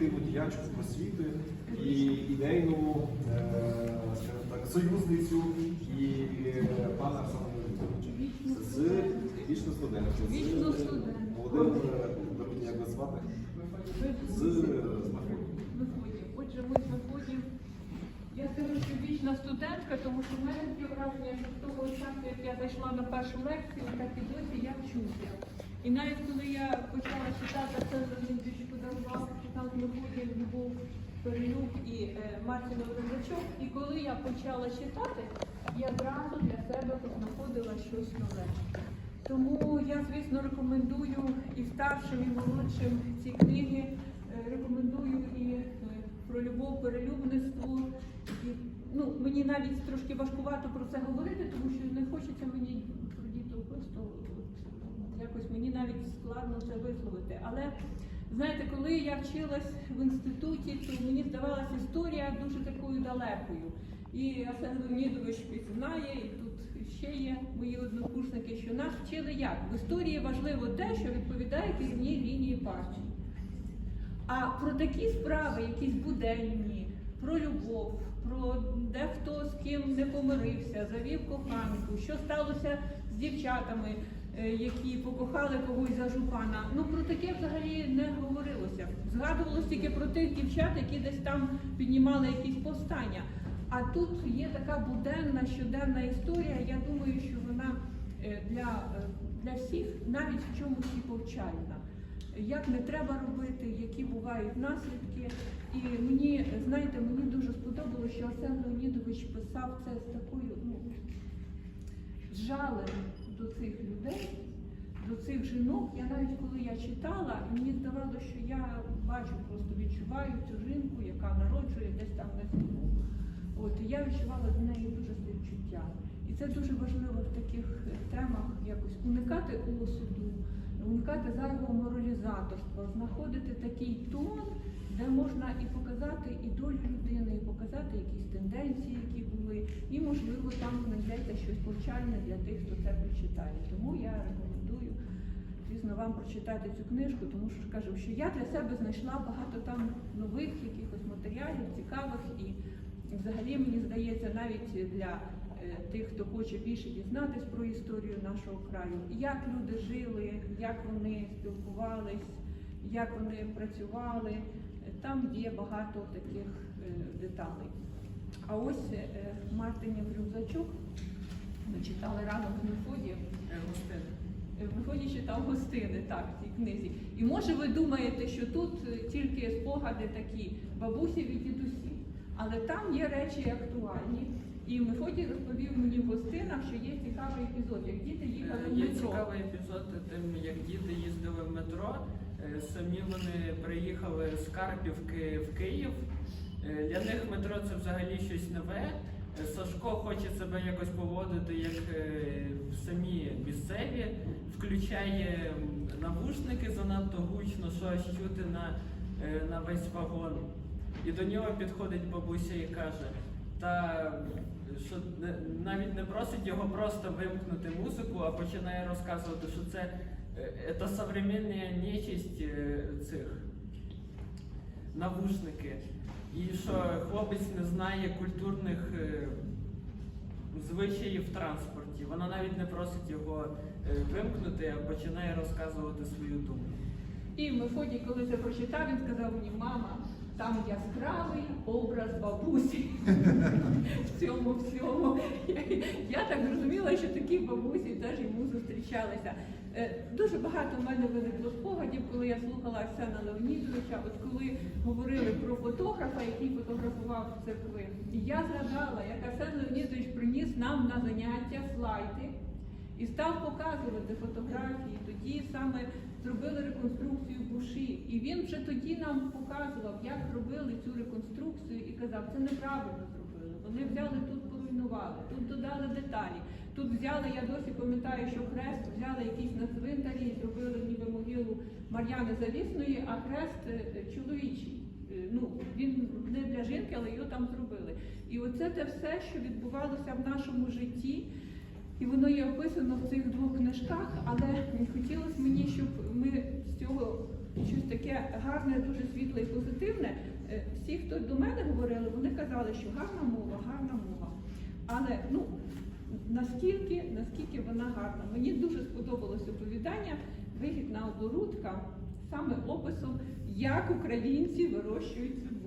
е, активну діячку освіти і ідейну е, скажімо так, союзницю і е, пана Оксану Леонідовича з вічно студентом. з. Володимира, Володимира, як вас звати? З, Виходів. Отже, ми з виходів. Я скажу, що вічна студентка, тому що в мене таке враження, що з того часу, як я зайшла на першу лекцію, так і досі я вчуся. І навіть коли я почала читати це більше подарував, Мефодіїв, Любов, Перелюб і е, Мартін Рибачок, і коли я почала читати, я одразу для себе знаходила щось нове. Тому я, звісно, рекомендую і старшим, і молодшим ці книги. Е, Рекомендую і е, про любов, перелюбництво. І, ну, мені навіть трошки важкувато про це говорити, тому що не хочеться мені про діток просто якось мені навіть складно це висловити. Але знаєте, коли я вчилась в інституті, то мені здавалася історія дуже такою далекою. І Арсен Леонідович знає, і тут ще є мої однокурсники, що нас вчили як? В історії важливо те, що відповідає керівній лінії партії. А про такі справи, якісь буденні, про любов, про де хто з ким не помирився, завів коханку, що сталося з дівчатами, які покохали когось за жупана. Ну про таке взагалі не говорилося. Згадувалося тільки про тих дівчат, які десь там піднімали якісь повстання. А тут є така буденна щоденна історія. Я думаю, що вона е, для, е, для всіх навіть в чомусь і повчальна. Як не треба робити, які бувають наслідки. І мені, знаєте, мені дуже сподобалося, що Арсен Леонідович писав це з такою ну, жалем до цих людей, до цих жінок. Я навіть коли я читала, мені здавалося, що я бачу, просто відчуваю цю жінку, яка народжує десь там на снігу. От і я відчувала до неї дуже співчуття. І це дуже важливо в таких темах якось уникати осуду, уникати зайвого моралізаторства, знаходити такий тон, де можна і показати і долю людини, і показати якісь тенденції, які і можливо там знайдеться щось повчальне для тих, хто це прочитає. Тому я рекомендую. Звісно, вам прочитати цю книжку, тому що кажу, що я для себе знайшла багато там нових якихось матеріалів, цікавих і взагалі мені здається, навіть для е, тих, хто хоче більше дізнатись про історію нашого краю, як люди жили, як вони спілкувались, як вони працювали, там є багато таких е, деталей. А ось е, Мартинів рюкзачок, ми читали разом з Мефодієм. Е, читав гостини, так, в цій книзі. І може ви думаєте, що тут е, тільки спогади такі бабусі від дідусів. Але там є речі актуальні. І Мефодій розповів мені в гостинах, що є цікавий епізод, як діти їхали в Є цікавий епізод тим, як діти їздили в метро. Е, Самі вони приїхали з Карпівки в Київ. Е, Для них метро це взагалі щось нове. Е, Сашко хоче себе якось поводити, як е, самі місцеві, включає навушники занадто гучно, що аж чути на, на весь вагон. І до нього підходить бабуся і каже, та що навіть не просить його просто вимкнути музику, а починає розказувати, що це, це современна нечисть цих навушники. Що хлопець не знає культурних е, звичаїв в транспорті. Вона навіть не просить його е, вимкнути, а починає розказувати свою думку. І Мефодій, коли це прочитав, він сказав мені, мама, там яскравий образ бабусі в цьому всьому. Я так зрозуміла, що такі бабусі теж йому зустрічалися. Е, Дуже багато в мене виникло спогадів, коли я слухала Арсена Леонідовича, от коли говорили про фотографа, який фотографував церкви. І я згадала, як Арсен Леонідович приніс нам на заняття слайди і став показувати фотографії. Тоді саме зробили реконструкцію буші. І він вже тоді нам показував, як робили цю реконструкцію, і казав, це неправильно зробили. Вони взяли тут, поруйнували, тут додали деталі. Тут взяли, я досі пам'ятаю, що хрест взяли якийсь на цвинтарі і зробили ніби могилу Мар'яни Завісної, а хрест е, чоловічий. Е, Ну, він не для жінки, але його там зробили. І оце те все, що відбувалося в нашому житті. І воно є описано в цих двох книжках, але хотілося мені, щоб ми з цього щось таке гарне, дуже світле і позитивне. Е, Всі, хто до мене говорили, вони казали, що гарна мова, гарна мова. Але ну наскільки, наскільки вона гарна. Мені дуже сподобалось оповідання вигідна оборудка, саме описом, як українці вирощують цибулю.